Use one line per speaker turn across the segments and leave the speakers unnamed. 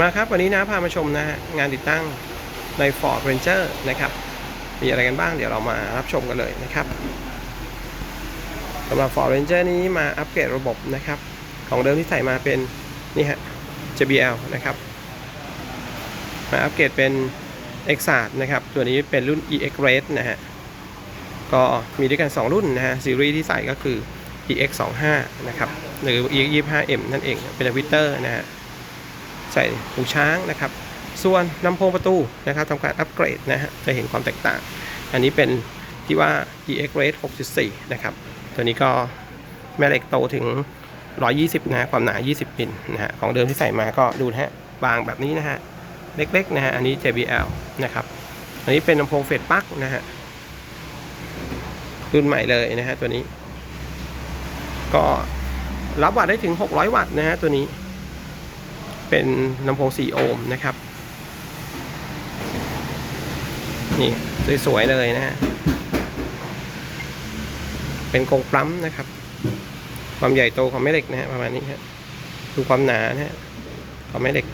มาครับ วันนี้นะพามาชมนะฮะงานติดตั้งใน Ford Ranger นะครับ มีอะไรกันบ้างเดี๋ยวเรามารับชมกันเลยนะครับสำหรับ Ford Ranger นี้มาอัปเกรดระบบนะครับ ของเดิมที่ใส่มาเป็นนี่ฮะ JBL นะครับ มาอัปเกรดเป็น x a t นะครับ ตัวนี้เป็นรุ่น EX Red นะฮะ ก็มีด้วยกัน 2 รุ่นนะฮะ ซีรีส์ที่ใส่ก็คือ EX 25 นะครับ หรือ EX 25M นั่นเอง เป็นวิเตอร์นะฮะ ใส่หูช้างนะครับ ส่วนลำโพงประตูนะครับทำการอัปเกรดนะฮะจะเห็นความแตกต่าง อันนี้เป็นที่ว่า EX Rate 6.4 นะครับ ตัวนี้ก็แม่เหล็กโตถึง 120นะฮะความหนา 20มิลนะฮะของเดิมที่ใส่มาก็ดูนะฮะบางแบบนี้นะฮะเล็กๆนะฮะอันนี้ JBL นะครับอันนี้เป็นลำโพงเฟดปักนะฮะรุ่นใหม่เลยนะฮะตัวนี้ ก็รับวัตต์ได้ถึง 600 วัตต์นะฮะตัวนี้ เป็นลำโพง 4 โอห์มนะครับ นี่สวยๆเลยนะฮะ เป็นกรงปลั๊มนะครับ ความใหญ่โตของแม่เหล็กนะฮะประมาณนี้ฮะดูความหนานะฮะของแม่เหล็ก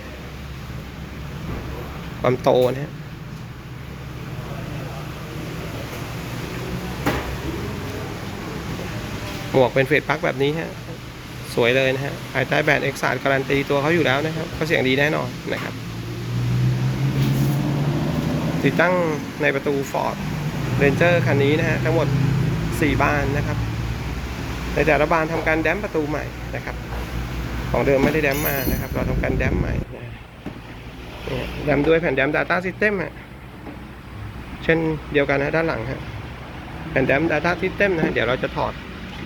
ความโตนะฮะหมวกเป็นเฟดปลั๊กแบบนี้ฮะ สวยเลยนะฮะภายใต้แบรนด์เอ็กซ์การันตีตัวเขาอยู่แล้วนะครับเขาเสียงดีแน่นอนนะครับ ติดตั้งในประตู Ford Ranger คันนี้นะฮะทั้งหมด 4 บานนะครับ ในแต่ละบานทำการแดมประตูใหม่นะครับ ของเดิมไม่ได้แดมมานะครับ เราทำการแดมใหม่นะเนี่ยแดมด้วยแผ่นแดม Data System ฮะเช่นเดียวกันนะด้านหลังฮะแผ่นแดม Data System นะฮะเดี๋ยวเราจะถอด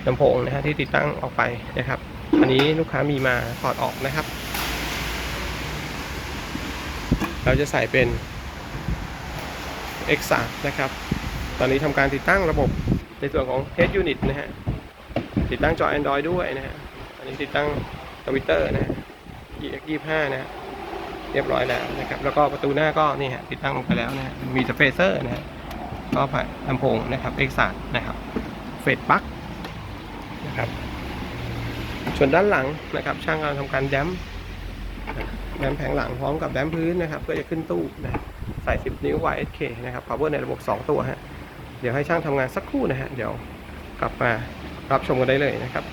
ลำโพงนะฮะที่ติดตั้งออกไปนะครับ อันนี้ลูกค้ามีมาถอดออกนะครับ เราจะใส่เป็น X3 นะครับ ตอนนี้ทำการติดตั้งระบบในส่วนของ Head Unit นะฮะ ติดตั้งจอ Android ด้วยนะฮะ อันนี้ติดตั้งทวิตเตอร์นะฮะ EX25 นะฮะเรียบร้อยแล้วนะครับ แล้วก็ประตูหน้าก็นี่ฮะติดตั้งลงไปแล้วนะฮะมีสเปเซอร์นะฮะก็ผ่านลำโพงนะครับ X3 นะครับ เฟดปักนะครับ ส่วนด้านหลังนะครับ ช่างกำลังทำการแดมแดมแผงหลังพร้อมกับแดมพื้นนะครับเพื่อจะขึ้นตู้นะใส่ 10 นิ้ว YSK นะครับ power ในระบบ 2 ตัวฮะเดี๋ยวให้ช่างทำงานสักครู่นะฮะเดี๋ยวกลับมารับชมกันได้เลยนะครับ